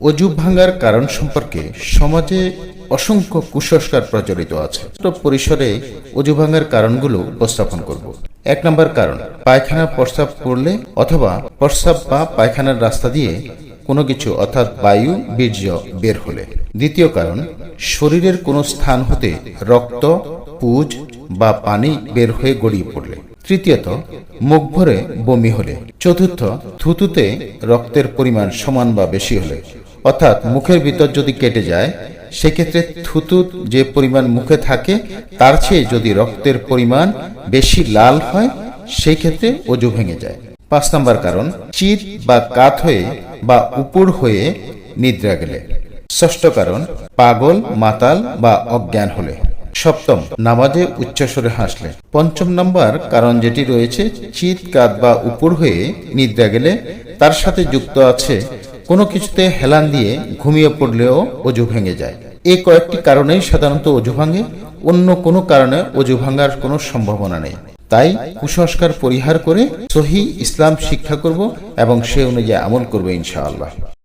অজু ভাঙার কারণ সম্পর্কে সমাজে অসংখ্য কুসংস্কার প্রচলিত আছে। পরিসরে অজু ভাঙার কারণগুলো উপস্থাপন করব। এক নম্বর কারণ, পায়খানা প্রস্রাব করলে অথবা প্রস্রাব বা পায়খানার রাস্তা দিয়ে কোনো কিছু অর্থাৎ বায়ু, বীর্য বের হলে। দ্বিতীয় কারণ, শরীরের কোনো স্থান হতে রক্ত, পুজ বা পানি বের হয়ে গড়িয়ে পড়লে। তৃতীয়ত, মুখ ভরে বমি হলে। চতুর্থ থুতুতে রক্তের পরিমাণ সমান বা বেশি হলে। অর্থাৎ মুখের ভিতর যদি কেটে যায়, সেক্ষেত্রে থুতু যে পরিমাণ মুখে থাকে, তার চেয়ে যদি রক্তের পরিমাণ বেশি লাল হয় সেই ক্ষেত্রে অজু ভেঙে যায়। পাঁচ নম্বর কারণ চিত বা কাত হয়ে বা উপর হয়ে নিদ্রা গেলে। ষষ্ঠ কারণ, পাগল, মাতাল বা অজ্ঞান হলে। সপ্তম, নামাজে উচ্চস্বরে হাসলে। পঞ্চম নম্বর কারণ যেটি রয়েছে চিৎ কাত বা উপর হয়ে নিদ্রা গেলে, তার সাথে যুক্ত আছে কোনো কিছুতে হেলান দিয়ে ঘুমিয়ে পড়লেও অজু ভেঙে যায়। এই কয়েকটি কারণেই সাধারণত অজু ভাঙে, অন্য কোনো কারণে অজু ভাঙার কোনো সম্ভাবনা নেই। তাই কুসংস্কার পরিহার করে সহি ইসলাম শিক্ষা করব এবং সে অনুযায়ী আমল করবে ইনশাআল্লাহ।